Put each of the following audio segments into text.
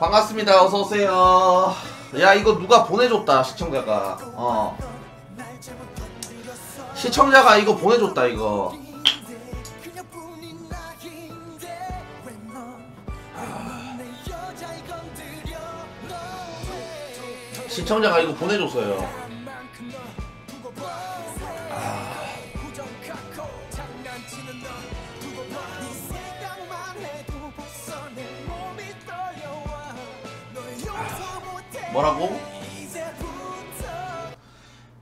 반갑습니다. 어서 오세요. 야 이거 누가 보내줬다 시청자가. 어. 시청자가 이거 보내줬다 이거. 시청자가 이거 보내줬어요. 뭐라고?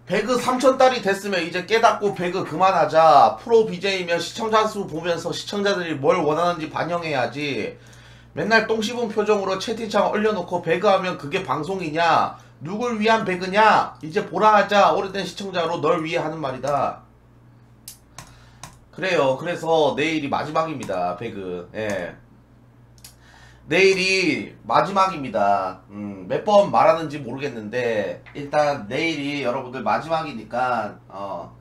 배그 3천 달이 됐으면 이제 깨닫고 배그 그만하자. 프로 BJ면 시청자 수 보면서 시청자들이 뭘 원하는지 반영해야지. 맨날 똥 씹은 표정으로 채팅창 올려놓고 배그하면 그게 방송이냐? 누굴 위한 배그냐? 이제 보라 하자. 오래된 시청자로 널 위해 하는 말이다. 그래요. 그래서 내일이 마지막입니다. 배그. 예. 내일이 마지막입니다. 음, 몇 번 말하는지 모르겠는데 일단 내일이 여러분들 마지막이니까 어,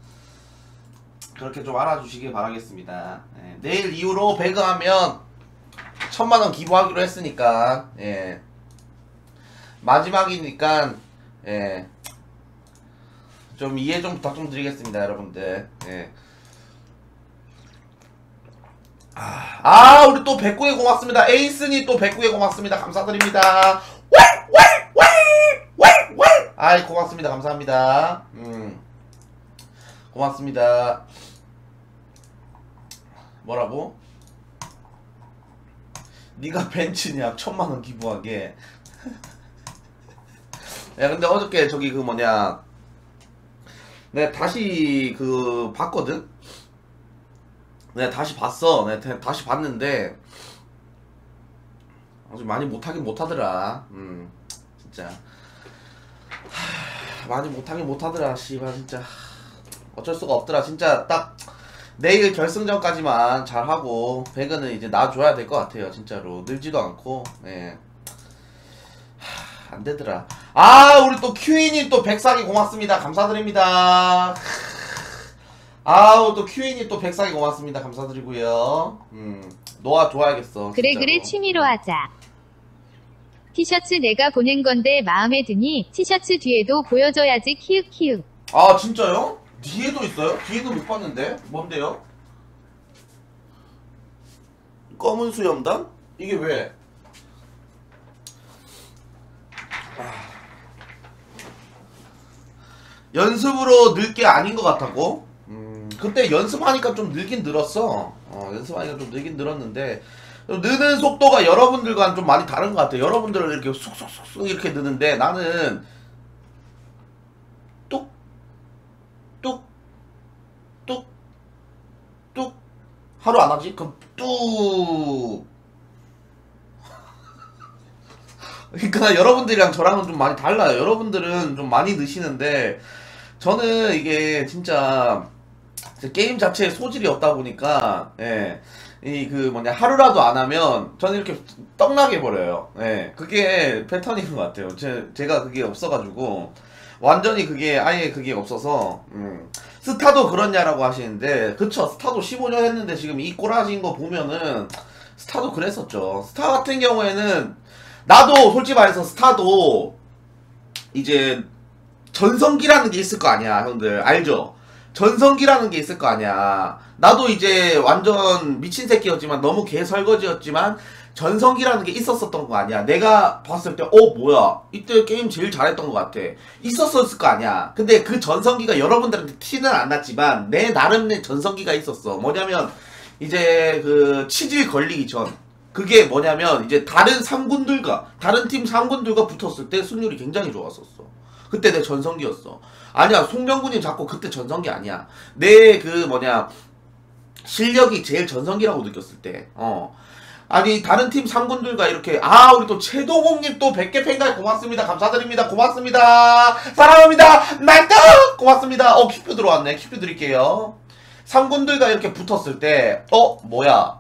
그렇게 좀 알아주시길 바라겠습니다. 예, 내일 이후로 배그하면 천만 원 기부하기로 했으니까 예, 마지막이니까 예, 좀 이해 좀 부탁 좀 드리겠습니다, 여러분들. 예. 아, 우리 또 백구에 고맙습니다. 에이스니 또 백구에 고맙습니다. 감사드립니다. 왈왈왈왈왈 아이 고맙습니다. 감사합니다. 음. 고맙습니다. 뭐라고? 네가 벤츠냐 천만 원 기부하게. 야 근데 어저께 저기 그 뭐냐 내가 다시 그 봤거든. 내가 다시 봤어. 내가 다- 다시 봤는데 아주 많이 못하긴 못하더라. 음, 진짜 하, 많이 못하긴 못하더라. 씨발 진짜 어쩔 수가 없더라. 진짜 딱 내일 결승전까지만 잘 하고 배그는 이제 놔줘야 될 것 같아요. 진짜로 늘지도 않고. 예. 하, 안 되더라. 아 우리 또 큐인이 또 백사기 고맙습니다. 감사드립니다. 아우 또 큐인이 또 백사기 고맙습니다. 감사드리고요. 음 놓아줘야겠어. 그래 진짜로. 그래 취미로 하자. 티셔츠 내가 보낸 건데 마음에 드니 티셔츠 뒤에도 보여줘야지 키읔 키읔. 아 진짜요? 뒤에도 있어요? 뒤에도 못 봤는데 뭔데요? 검은 수염단? 이게 왜? 아. 연습으로 늘 게 아닌 것 같다고? 음, 그때 연습하니까 좀 늘긴 늘었어. 어, 연습하니까 좀 늘긴 늘었는데 느는 속도가 여러분들과는 좀 많이 다른 것 같아요. 여러분들은 이렇게 쑥쑥쑥쑥 이렇게 느는데 나는 뚝 뚝, 뚝, 뚝. 하루 안 하지? 그럼 뚝. 그러니까 여러분들이랑 저랑은 좀 많이 달라요. 여러분들은 좀 많이 느시는데 저는 이게 진짜 게임 자체에 소질이 없다 보니까 예. 이 그 뭐냐 하루라도 안 하면 저는 이렇게 떡나게 버려요. 예. 그게 패턴인 것 같아요. 제, 제가 그게 없어가지고 완전히 그게 아예 그게 없어서 음. 스타도 그렇냐라고 하시는데 그쵸 스타도 15년 했는데 지금 이 꼬라진 거 보면은 스타도 그랬었죠 스타 같은 경우에는 나도 솔직히 말해서 스타도 이제 전성기라는 게 있을 거 아니야 형들 알죠 전성기라는 게 있을 거 아니야 나도 이제 완전 미친 새끼였지만 너무 개설거지였지만 전성기라는 게 있었었던 거 아니야. 내가 봤을 때, 어, 뭐야. 이때 게임 제일 잘했던 것 같아. 있었었을 거 아니야. 근데 그 전성기가 여러분들한테 티는 안 났지만, 내 나름의 전성기가 있었어. 뭐냐면, 이제 그 치질 걸리기 전. 그게 뭐냐면, 이제 다른 3군들과, 다른 팀 3군들과 붙었을 때 승률이 굉장히 좋았었어. 그때 내 전성기였어. 아니야, 송병구님 자꾸 그때 전성기 아니야. 내 그 뭐냐, 실력이 제일 전성기라고 느꼈을 때, 어. 아니 다른 팀 3군들과 이렇게 아 우리 또 최도공님 또 100개 팬가입 고맙습니다. 감사드립니다. 고맙습니다. 사랑합니다. 날떡 고맙습니다. 어 큐표 들어왔네. 큐표 드릴게요. 3군들과 이렇게 붙었을 때 어 뭐야?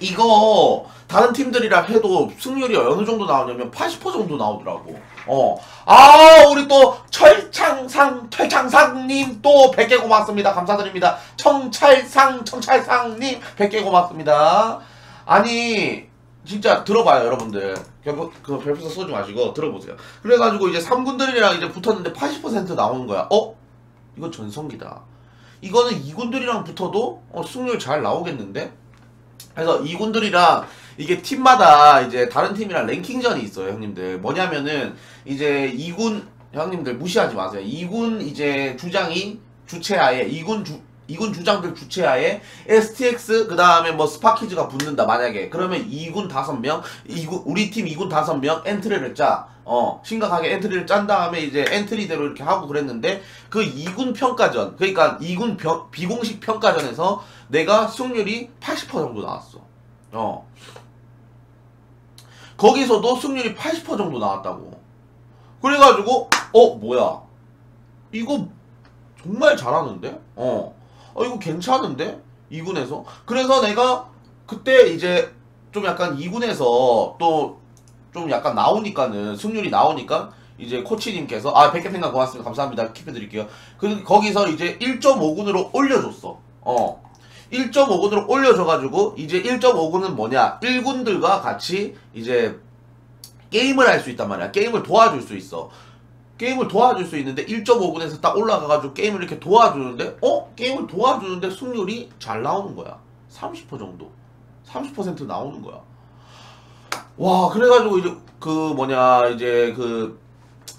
이거 다른 팀들이랑 해도 승률이 어느 정도 나오냐면 80% 정도 나오더라고 어 아 우리 또 철창상 철창상님 또 100개 고맙습니다. 감사드립니다. 청찰상 청찰상님 100개 고맙습니다. 아니 진짜 들어봐요 여러분들. 별표, 그 별표서 쏘지 마시고 들어보세요. 그래가지고 이제 3군들이랑 이제 붙었는데 80% 나오는 거야. 어? 이거 전성기다. 이거는 2군들이랑 붙어도 어, 승률 잘 나오겠는데? 그래서 2군들이랑 이게 팀마다 이제 다른 팀이랑 랭킹전이 있어요 형님들. 뭐냐면은 이제 2군 형님들 무시하지 마세요. 2군 이제 주장이 주체하에 2군 주 2군 주장들 주체하에 STX 그 다음에 뭐 스파키즈가 붙는다 만약에. 그러면 2군 5명 2군 우리 팀 2군 5명 엔트리를 짜. 어, 심각하게 엔트리를 짠 다음에 이제 엔트리대로 이렇게 하고 그랬는데 그 2군 평가전 그러니까 2군 병- 비공식 평가전에서 내가 승률이 80% 정도 나왔어. 어 거기서도 승률이 80% 정도 나왔다고. 그래가지고 어 뭐야? 이거 정말 잘하는데? 어, 어 이거 괜찮은데? 2군에서? 그래서 내가 그때 이제 좀 약간 2군에서 또 좀 약간 나오니까는 승률이 나오니까 이제 코치님께서 아 100개 생각 고맙습니다. 감사합니다. 킵해 드릴게요. 그 거기서 이제 1.5군으로 올려줬어. 어 1.5군으로 올려줘가지고 이제 1.5군은 뭐냐? 1군들과 같이 이제 게임을 할 수 있단 말이야. 게임을 도와줄 수 있어. 게임을 도와줄 수 있는데 1.5군에서 딱 올라가가지고 게임을 이렇게 도와주는데 어? 게임을 도와주는데 승률이 잘 나오는 거야. 30% 정도. 30% 나오는 거야. 와 그래가지고 이제 그 뭐냐 이제 그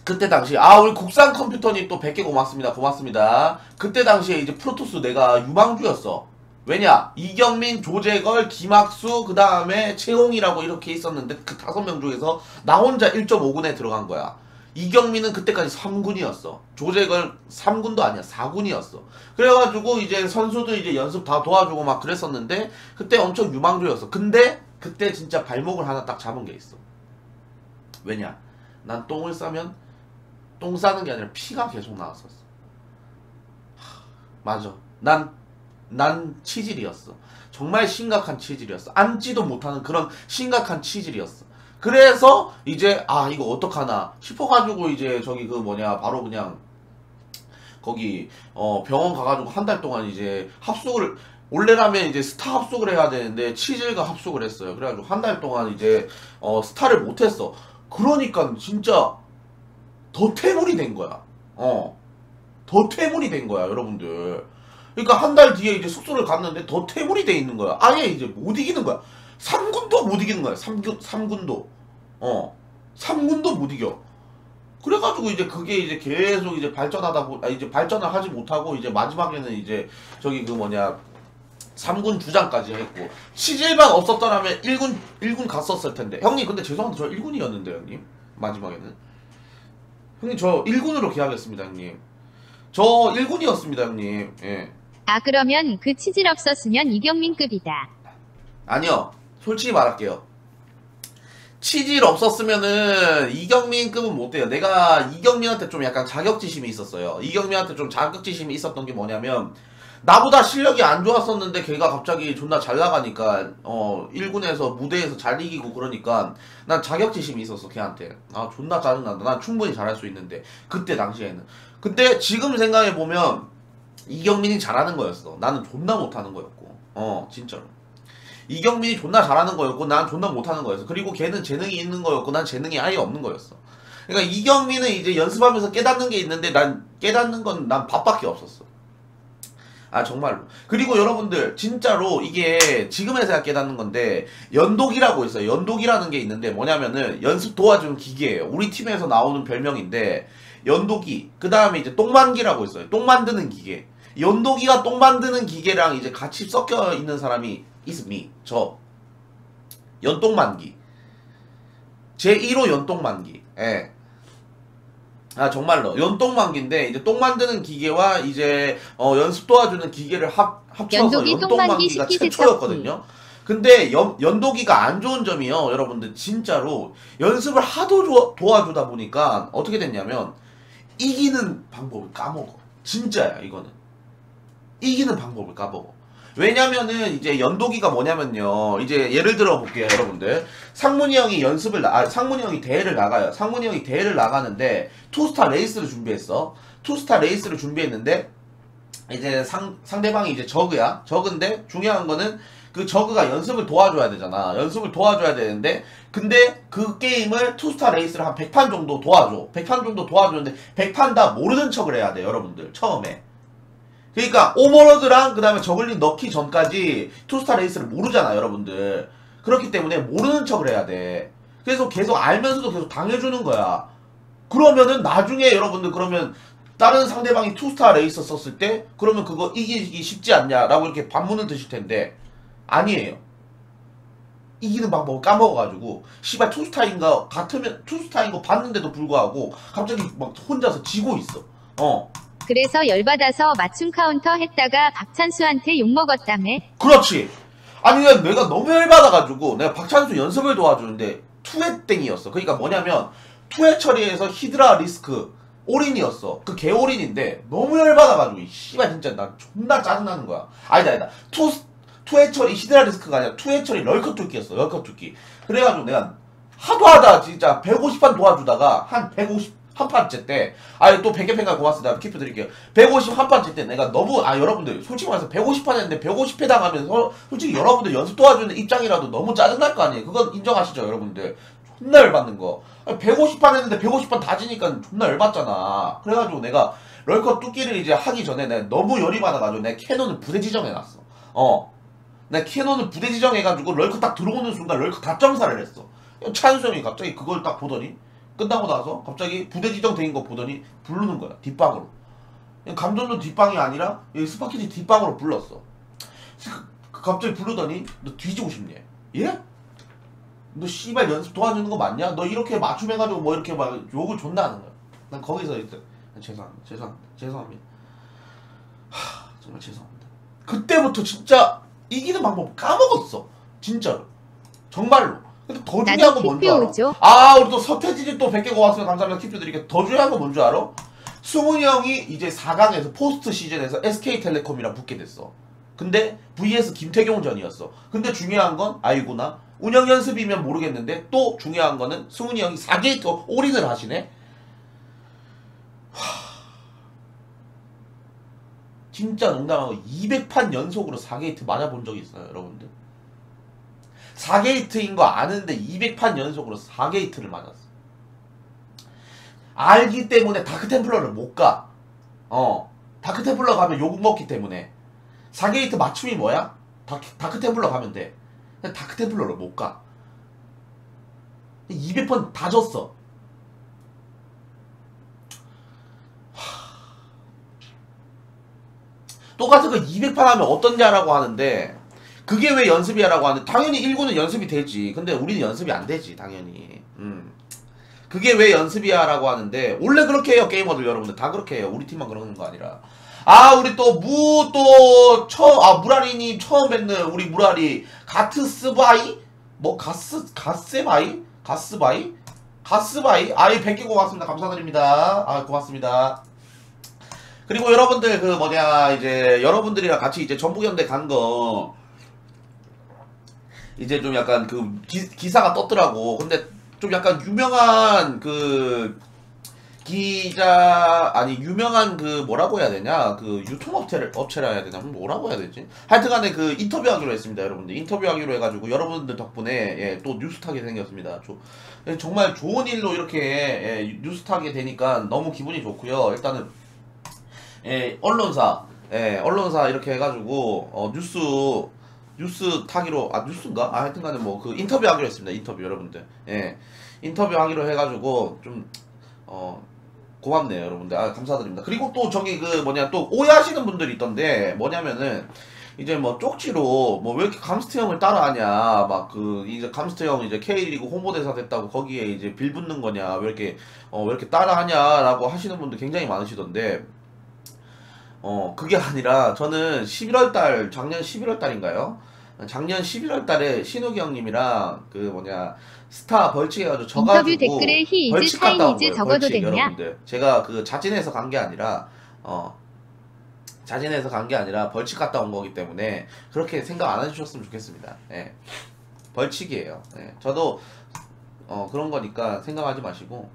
그때 당시 아 우리 국산 컴퓨터님 또 100개 고맙습니다. 고맙습니다. 그때 당시에 이제 프로토스 내가 유망주였어 왜냐? 이경민 조재걸 김학수 그 다음에 최홍이라고 이렇게 있었는데 그 다섯 명 중에서 나 혼자 1.5군에 들어간 거야. 이경민은 그때까지 3군이었어. 조재걸 3군도 아니야. 4군이었어. 그래가지고 이제 선수들 이제 연습 다 도와주고 막 그랬었는데 그때 엄청 유망주였어. 근데 그때 진짜 발목을 하나 딱 잡은 게 있어. 왜냐? 난 똥을 싸면 똥 싸는 게 아니라 피가 계속 나왔었어. 하, 맞아. 난 난 치질이었어 정말 심각한 치질이었어 앉지도 못하는 그런 심각한 치질이었어 그래서 이제 아 이거 어떡하나 싶어가지고 이제 저기 그 뭐냐 바로 그냥 거기 어 병원 가가지고 한 달 동안 이제 합숙을 원래라면 이제 스타 합숙을 해야 되는데 치질과 합숙을 했어요. 그래가지고 한 달 동안 이제 어 스타를 못했어. 그러니까 진짜 더 퇴물이 된 거야. 어, 더 퇴물이 된 거야, 여러분들. 그러니까 한 달 뒤에 이제 숙소를 갔는데 더 퇴물이 돼 있는 거야. 아예 이제 못 이기는 거야. 3군도 못 이기는 거야. 3군, 3군도. 어, 3군도 못 이겨. 그래가지고 이제 그게 이제 계속 이제 발전하다 보, 아, 이제 발전을 하지 못하고 이제 마지막에는 이제 저기 그 뭐냐 3군 주장까지 했고 치질만 없었더라면 1군 1군 갔었을 텐데 형님 근데 죄송한데 저 1군이었는데 형님 마지막에는 형님 저 1군으로 계약했습니다 형님 저 1군이었습니다 형님 예 아 그러면 그 치질 없었으면 이경민급이다. 아니요. 솔직히 말할게요. 치질 없었으면은 이경민급은 못 돼요. 내가 이경민한테 좀 약간 자격지심이 있었어요. 이경민한테 좀 자격지심이 있었던 게 뭐냐면 나보다 실력이 안 좋았었는데 걔가 갑자기 존나 잘 나가니까 어 1군에서 무대에서 잘 이기고 그러니까 난 자격지심이 있었어 걔한테. 아 존나 짜증난다. 난 충분히 잘할 수 있는데. 그때 당시에는. 근데 지금 생각해 보면 이경민이 잘하는 거였어. 나는 존나 못하는 거였고. 어 진짜로. 이경민이 존나 잘하는 거였고 난 존나 못하는 거였어. 그리고 걔는 재능이 있는 거였고 난 재능이 아예 없는 거였어. 그러니까 이경민은 이제 연습하면서 깨닫는 게 있는데 난 깨닫는 건 난 밥밖에 없었어. 아 정말로. 그리고 여러분들 진짜로 이게 지금에서야 깨닫는 건데 연독이라고 있어요. 연독이라는 게 있는데 뭐냐면은 연습 도와주는 기계예요. 우리 팀에서 나오는 별명인데 연독이 그 다음에 이제 똥 만기라고 있어요. 똥 만드는 기계. 연독이가 똥 만드는 기계랑 이제 같이 섞여 있는 사람이 있음이 저. 연똥 만기. 제 1호 연똥 만기. 예. 아 정말로. 연똥 만기인데 이제 똥 만드는 기계와 이제 어, 연습 도와주는 기계를 합 합쳐서 연독이 연똥 똥 만기 만기가 식기 최초였거든요. 근데 연, 연독이가 안 좋은 점이요, 여러분들. 진짜로 연습을 하도 조- 도와주다 보니까 어떻게 됐냐면 이기는 방법을 까먹어. 진짜야 이거는 이기는 방법을 까먹어. 왜냐면은 이제 연독이가 뭐냐면요. 이제 예를 들어 볼게요, 여러분들. 상문이 형이 연습을 나, 아, 상문이 형이 대회를 나가요. 상문이 형이 대회를 나가는데 투스타 레이스를 준비했어. 투스타 레이스를 준비했는데 이제 상 상대방이 이제 저그야. 저그인데 중요한 거는 그 저그가 연습을 도와줘야 되잖아. 연습을 도와줘야 되는데 근데 그 게임을 투스타 레이스를 한 100판 정도 도와줘. 100판 정도 도와주는데 100판 다 모르는 척을 해야 돼, 여러분들. 처음에. 그러니까 오버로드랑 그 다음에 저글링 넣기 전까지 투스타 레이스를 모르잖아, 여러분들. 그렇기 때문에 모르는 척을 해야 돼. 그래서 계속 알면서도 계속 당해주는 거야. 그러면은 나중에 여러분들 그러면 다른 상대방이 투스타 레이서 썼을 때 그러면 그거 이기기 쉽지 않냐라고 이렇게 반문을 드실 텐데 아니에요. 이기는 방법을 까먹어가지고 씨발 투스타인가 같으면 투스타인 거 봤는데도 불구하고 갑자기 막 혼자서 지고 있어. 어. 그래서 열받아서 맞춤 카운터 했다가 박찬수한테 욕먹었다며. 그렇지. 아니 내가 너무 열받아가지고 내가 박찬수 연습을 도와주는데 투회 땡이었어. 그러니까 뭐냐면 투회 처리에서 히드라 리스크 올인이었어. 그 개올인인데 너무 열받아가지고 이 씨발 진짜 나 존나 짜증나는 거야. 아니다 아니다. 투 처리 히드라 리스크가 아니라 처리 럴커 뚫기였어. 럴커 뚫기. 그래가지고 내가 하도 하다 진짜 150판 도와주다가 한 150 한 판째 때 아니 또 100개 팬가 고맙습니다. 키프 드릴게요. 150 한 판째 때 내가 너무 아 여러분들 솔직히 말해서 150판 했는데 150회 당하면서 솔직히 여러분들 연습 도와주는 입장이라도 너무 짜증날 거 아니에요. 그건 인정하시죠 여러분들. 존나 열받는 거. 150판 했는데 150판 다 지니까 존나 열받잖아. 그래가지고 내가 럴컷 뚫기를 이제 하기 전에 내가 너무 열이 많아가지고 내가 캐논을 부대 지정해놨어. 어 내가 캐논을 부대 지정해가지고 럴컷 딱 들어오는 순간 럴컷 다 점사를 했어. 찬수 형이 갑자기 그걸 딱 보더니 끝나고 나서 갑자기 부대 지정된 거 보더니 부르는 거야 뒷방으로. 감전도 뒷방이 아니라 스파키지 뒷방으로 불렀어. 갑자기 부르더니 너 뒤지고 싶냐 예? 너 씨발 연습 도와주는 거 맞냐? 너 이렇게 맞춤해가지고 뭐 이렇게 막 욕을 존나 하는 거야. 난 거기서 이제 죄송합니다 죄송합니다 죄송합니다. 하 정말 죄송합니다. 그때부터 진짜 이기는 방법 까먹었어. 진짜로. 정말로. 근데 더 중요한 건 뭔지 알아? 키피오죠. 아 우리 또 서태지님 또 100개 고맙습니다. 감사합니다. 킵 드릴게요 더 중요한 건 뭔지 알아? 승훈이 형이 이제 4강에서 포스트 시즌에서 SK텔레콤이랑 붙게 됐어. 근데 vs 김태경전이었어. 근데 중요한 건 아이구나. 운영 연습이면 모르겠는데 또 중요한 거는 승훈이 형이 4게이트 올인을 하시네 진짜 농담하고 200판 연속으로 4게이트 맞아본 적이 있어요 여러분들 4게이트인 거 아는데 200판 연속으로 4게이트를 맞았어. 알기 때문에 다크템플러를 못 가. 어. 다크템플러 가면 욕 먹기 때문에. 4게이트 맞춤이 뭐야? 다크, 다크템플러 가면 돼. 다크템플러를 못 가. 200번 다 졌어. 똑같은 거 200판 하면 어떻냐라고 하는데 그게 왜 연습이야라고 하는데 당연히 1구는 연습이 되지. 근데 우리는 연습이 안 되지, 당연히. 음. 그게 왜 연습이야라고 하는데 원래 그렇게 해요, 게이머들 여러분들 다 그렇게 해요. 우리 팀만 그러는 거 아니라. 아, 우리 또 무 또 처음 아 무라리님 처음 뵙는 우리 무라리 가트스바이 뭐 가스 가스바이 가스바이 가스바이 아이 100개 고맙습니다. 감사드립니다. 아 고맙습니다. 그리고 여러분들 그 뭐냐 이제 여러분들이랑 같이 이제 전북연대 간 거 이제 좀 약간 그 기, 기사가 떴더라고. 근데 좀 약간 유명한 그 기자 아니 유명한 그 뭐라고 해야 되냐? 그 유통업체를 업체라 해야 되냐 뭐라고 해야 되지? 하여튼간에 그 인터뷰하기로 했습니다 여러분들. 인터뷰하기로 해가지고 여러분들 덕분에 예, 또 뉴스 타게 생겼습니다. 조- 예, 정말 좋은 일로 이렇게 예, 뉴스 타게 되니까 너무 기분이 좋고요. 일단은 예, 언론사. 예, 언론사 이렇게 해가지고 어, 뉴스 뉴스 타기로 아 뉴스인가? 아 하여튼간에 뭐 그 인터뷰 하기로 했습니다 인터뷰 여러분들. 예 인터뷰 하기로 해가지고 좀 어 고맙네요 여러분들. 아 감사드립니다. 그리고 또 저기 그 뭐냐 또 오해하시는 분들이 있던데 뭐냐면은 이제 뭐 쪽지로 뭐 왜 이렇게 감스트 형을 따라하냐 막 그 이제 감스트 형 이제 K리그 홍보대사 됐다고 거기에 이제 빌 붙는 거냐 왜 이렇게 어 왜 이렇게 따라하냐라고 하시는 분들 굉장히 많으시던데 어 그게 아니라 저는 11월 달 작년 11월 달인가요? 작년 11월 달에 신우기 형님이랑 그 뭐냐 스타 벌칙 해가지고 져가지고 벌칙 갔다 온 거예요, 적어도 벌칙? 여러분들. 제가 그 자진해서 간 게 아니라 어 자진해서 간 게 아니라 벌칙 갔다 온 거기 때문에 그렇게 생각 안 해주셨으면 좋겠습니다. 예. 벌칙이에요. 예. 저도 어 그런 거니까 생각하지 마시고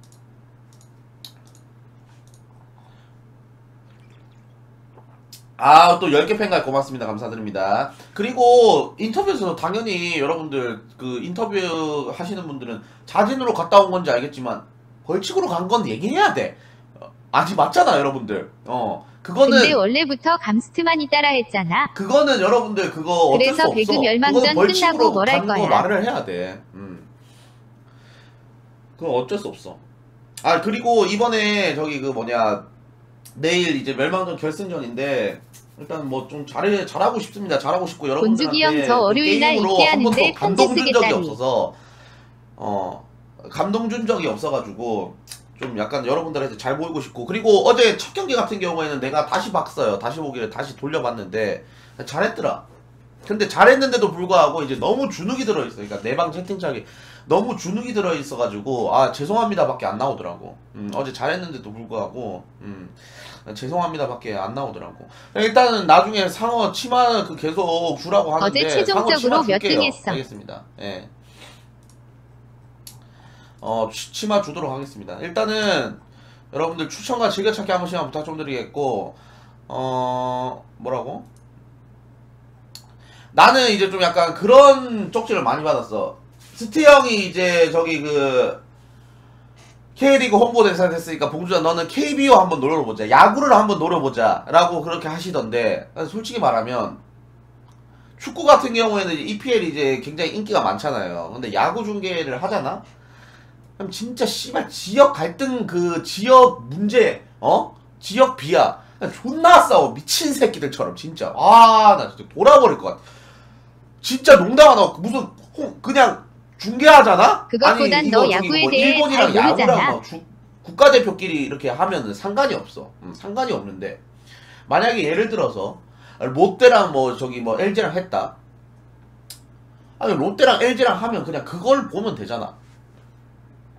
아, 또 10개 팬가입 고맙습니다. 감사드립니다. 그리고 인터뷰에서 당연히 여러분들 그 인터뷰 하시는 분들은 자진으로 갔다 온 건지 알겠지만 벌칙으로 간 건 얘기해야 돼. 어, 아직 맞잖아, 여러분들. 어. 그거는 근데 원래부터 감스트만이 따라했잖아. 그거는 여러분들 그거 어쩔 그래서 수 없어. 배그 멸망전 그거는 벌칙으로 끝나고 간거 거야? 말을 해야 돼. 음. 그건 어쩔 수 없어. 아 그리고 이번에 저기 그 뭐냐 내일 이제 멸망전 결승전인데 일단 뭐 좀 잘해 잘하고 싶습니다. 잘하고 싶고 여러분들한테 형저 그 월요일 날 게임으로 한 번도 하는데 감동 편지 준 적이 쓰겠다니. 없어서 어 감동 준 적이 없어가지고 좀 약간 여러분들한테 잘 보이고 싶고 그리고 어제 첫 경기 같은 경우에는 내가 다시 봤어요. 다시 보기를 다시 돌려봤는데 잘했더라. 근데 잘했는데도 불구하고 이제 너무 주눅이 들어있어. 그러니까 내방 채팅창에 너무 주눅이 들어있어가지고 아 죄송합니다밖에 안 나오더라고. 음, 어제 잘했는데도 불구하고 음, 죄송합니다밖에 안 나오더라고. 일단은 나중에 상어 치마 그 계속 주라고 하는데 어제 최종적으로 상어 치마 몇. 등 했어? 알겠습니다. 예. 어 치- 치마 주도록 하겠습니다. 일단은 여러분들 추천과 즐겨찾기 한 번씩 부탁 좀 드리겠고 어 뭐라고? 나는 이제 좀 약간 그런 쪽지를 많이 받았어. 스티 형이 이제 저기 그 K리그 홍보대사 됐으니까 봉주야 너는 KBO 한번 노려보자. 야구를 한번 노려보자. 라고 그렇게 하시던데 솔직히 말하면 축구 같은 경우에는 EPL이 이제 굉장히 인기가 많잖아요. 근데 야구 중계를 하잖아? 그럼 진짜 씨발 지역 갈등 그 지역 문제 어? 지역 비하 존나 싸워 미친 새끼들처럼 진짜 아 나 진짜 돌아버릴 것 같아 진짜 농담 안 하고 무슨 홍- 그냥 중계하잖아? 그것보단 아니, 너 야구에 뭐 대해 일본이랑 잘 야구랑 모르잖아. 막 주- 국가대표끼리 이렇게 하면은 상관이 없어 음, 상관이 없는데 만약에 예를 들어서 롯데랑 뭐 저기 뭐 LG랑 했다 아니 롯데랑 LG랑 하면 그냥 그걸 보면 되잖아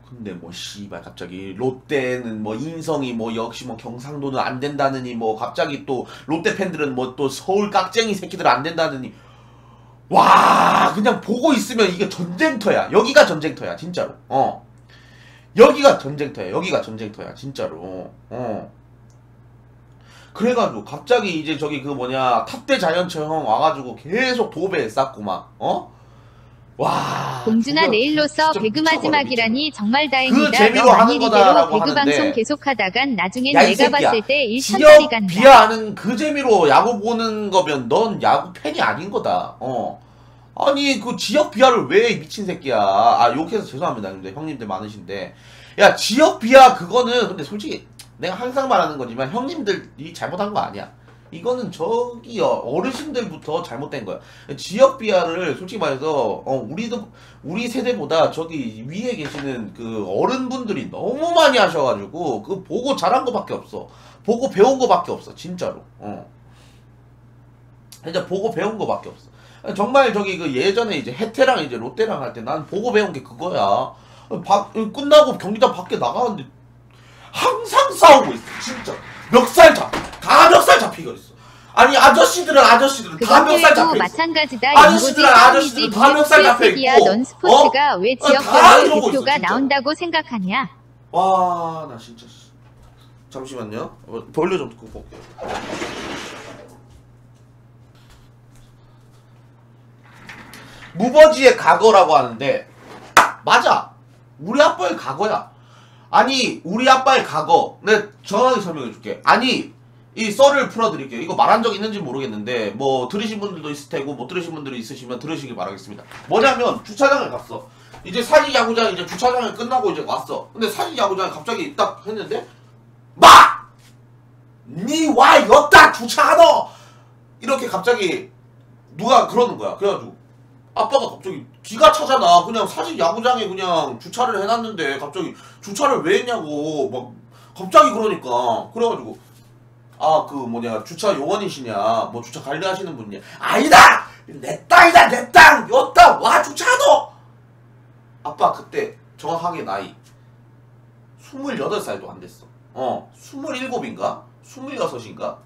근데 뭐 씨발 갑자기 롯데는 뭐 인성이 뭐 역시 뭐 경상도는 안 된다느니 뭐 갑자기 또 롯데 팬들은 뭐 또 서울 깍쟁이 새끼들 안 된다느니 와 그냥 보고 있으면 이게 전쟁터야. 여기가 전쟁터야 진짜로. 어. 여기가 전쟁터야 여기가 전쟁터야 진짜로. 어. 그래가지고 갑자기 이제 저기 그 뭐냐 탑대 자이언츠 형 와가지고 계속 도배 쌓고 막 어? 와 내일로써 진짜 배그 마지막이라니 정말 다행이다. 재미로 너 하는 거다라고 배그 하는데 방송 계속하다간 나중엔 야, 이 내가. 봤을 때 일천짜리 간다. 비하하는 그 재미로 야구 보는 거면 넌 야구 팬이 아닌 거다. 어. 아니 그 지역 비하를 왜 미친 새끼야. 아 욕해서 죄송합니다. 근데 형님들 많으신데. 야 지역 비하 그거는 근데 솔직히 내가 항상 말하는 거지만 형님들이 잘못한 거 아니야. 이거는 저기요 어르신들부터 잘못된 거야. 지역 비하를 솔직히 말해서 어 우리도 우리 세대보다 저기 위에 계시는 그 어른분들이 너무 많이 하셔가지고 그 보고 잘한 거밖에 없어. 보고 배운 거밖에 없어 진짜로. 어. 진짜 보고 배운 거밖에 없어. 정말 저기 그 예전에 이제 해태랑 이제 롯데랑 할 때 난 보고 배운 게 그거야. 바, 끝나고 경기장 밖에 나가는데 항상 싸우고 있어 진짜 멱살 잡, 다 멱살 잡히고 있어. 아니 아저씨들은 아저씨들은 다 멱살 또 잡혀 있어. 마찬가지다. 아저씨들, 인고지 아저씨들 다 멱살 잡혀. 있고, 넌 스포츠가 왜 어, 다 지역별로 이러고 있어, 대표가. 나온다고 생각하냐? 와, 나 진짜. 씨. 잠시만요. 어, 볼륨 좀 듣고 볼게요. 무버지의 과거라고 하는데 맞아. 우리 아빠의 과거야. 아니, 우리 아빠의 과거. 내가 정확하게 설명해 줄게. 아니, 이 썰을 풀어드릴게요. 이거 말한 적 있는지 모르겠는데 뭐 들으신 분들도 있을 테고 못 들으신 분들이 있으시면 들으시길 바라겠습니다. 뭐냐면 주차장을 갔어. 이제 사직 야구장 이제 주차장을 끝나고 이제 왔어. 근데 사직 야구장 갑자기 딱 했는데 막! 니와 여따 주차하노! 이렇게 갑자기 누가 그러는 거야. 그래가지고 아빠가 갑자기 기가 차잖아. 그냥 사직 야구장에 그냥 주차를 해놨는데 갑자기 주차를 왜 했냐고 막 갑자기 그러니까 그래가지고 아 그 뭐냐 주차 요원이시냐 뭐 주차 관리하시는 분이냐. 아니다! 내 땅이다 내땅 여따 와 주차하노! 아빠 그때 정확하게 나이 28살도 안 됐어. 어 27인가? 26인가?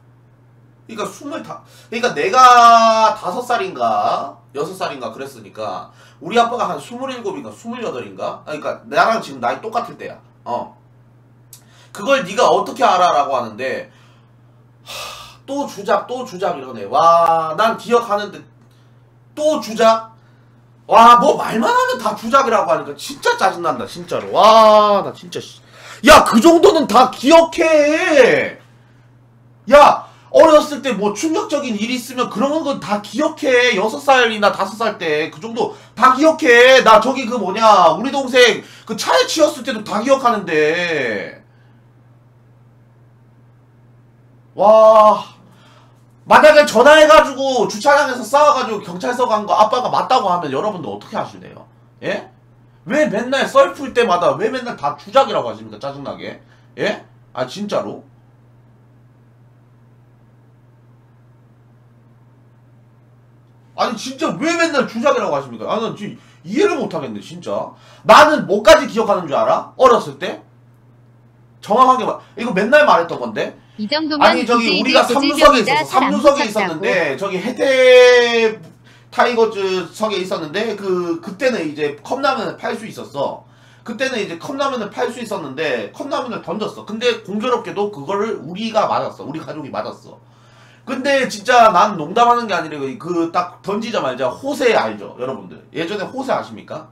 그러니까 20 다, 그러니까 내가 5살인가 6살인가 그랬으니까 우리 아빠가 한 27인가 28인가? 그러니까 나랑 지금 나이 똑같을 때야. 어. 그걸 네가 어떻게 알아라고 하는데 하, 또 주작 또 주작 이러네. 와 난 기억하는데 또 주작? 와 뭐 말만 하면 다 주작이라고 하니까 진짜 짜증난다 진짜로. 와 나 진짜 야 그 정도는 다 기억해. 야 어렸을 때 뭐 충격적인 일이 있으면 그런 건 다 기억해. 여섯 살이나 다섯 살때 그 정도 다 기억해. 나 저기 그 뭐냐 우리 동생 그 차에 치였을 때도 다 기억하는데 와 만약에 전화해가지고 주차장에서 싸워가지고 경찰서 간 거 아빠가 맞다고 하면 여러분들 어떻게 하실래요? 예? 왜 맨날 썰풀 때마다 왜 맨날 다 주작이라고 하십니까 짜증나게? 예? 아 진짜로? 아니 진짜 왜 맨날 주작이라고 하십니까? 아난 지금 이해를 못하겠네 진짜 나는 뭐까지 기억하는 줄 알아? 어렸을 때? 정확하게 말 이거 맨날 말했던 건데 이 정도면 아니 저기 우리가 삼루석에 있었어 삼루석에. 있었는데 저기 해태 타이거즈 석에 있었는데 그 그때는 이제 컵라면을 팔 수 있었어. 그때는 이제 컵라면을 팔 수 있었는데 컵라면을 던졌어. 근데 공교롭게도 그거를 우리가 맞았어. 우리 가족이 맞았어. 근데 진짜 난 농담하는 게 아니라 그 딱 던지자마자 호세 알죠 여러분들? 예전에 호세 아십니까?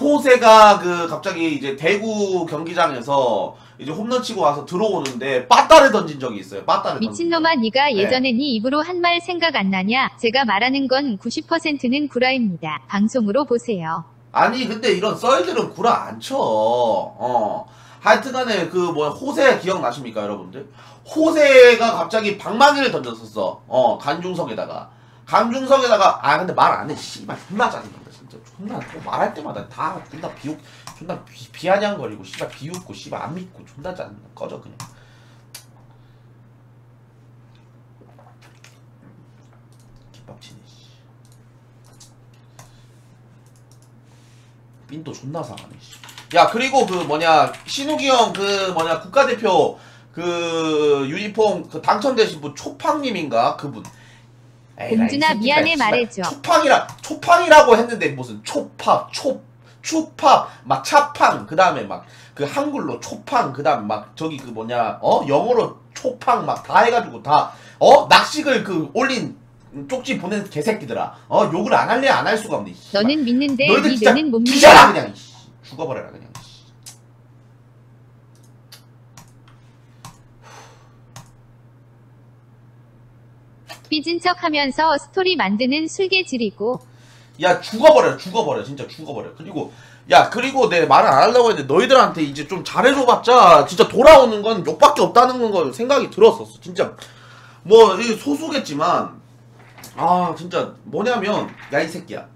호세가 그 갑자기 이제 대구 경기장에서 이제 홈런 치고 와서 들어오는데 빠따를 던진 적이 있어요. 빠따를 미친놈아 네가 네. 예전에 네 입으로 한 말 생각 안 나냐? 제가 말하는 건 90%는 구라입니다. 방송으로 보세요. 아니 근데 이런 썰들은 구라 안 쳐. 어. 하여튼간에 그 뭐 호세 기억나십니까 여러분들? 호세가 갑자기 방망이를 던졌었어. 어 간중석에다가 간중석에다가 아 근데 말 안 해. 씨발 존나 짜증난다 진짜. 존나 또 말할 때마다 다 존나 비웃 존나 비, 비아냥거리고 씨발 비웃고 씨발 안 믿고 존나 짜증나. 꺼져 그냥. 김밥치네 씨. 삔또 존나 상하네 씨. 야 그리고 그 뭐냐 신욱이 형 그 뭐냐 국가대표 그 유니폼 그 당첨되신 분 초팡님인가 그분 공준아, 미안해 말해줘. 초팡이라 초팡이라고 했는데 무슨 초팝 초 추팝 막 차팡 그 다음에 막 그 한글로 초팡 그 다음 막 저기 그 뭐냐 어 영어로 초팡 막 다 해가지고 다어 낙식을 그 올린 쪽지 보낸 개새끼들아 어 욕을 안 할래 안 할 수가 없네. 너는 믿는데 너희들 네 진짜 못 믿어. 그냥 이씨. 죽어버려라 그냥 삐진 척 하면서 스토리 만드는 술개질이고. 야 죽어버려 죽어버려 진짜 죽어버려. 그리고 야 그리고 내 말을 안 하려고 했는데 너희들한테 이제 좀 잘해줘봤자 진짜 돌아오는 건 욕밖에 없다는 거 생각이 들었었어. 진짜 뭐 소수겠지만 아 진짜 뭐냐면 야 이 새끼야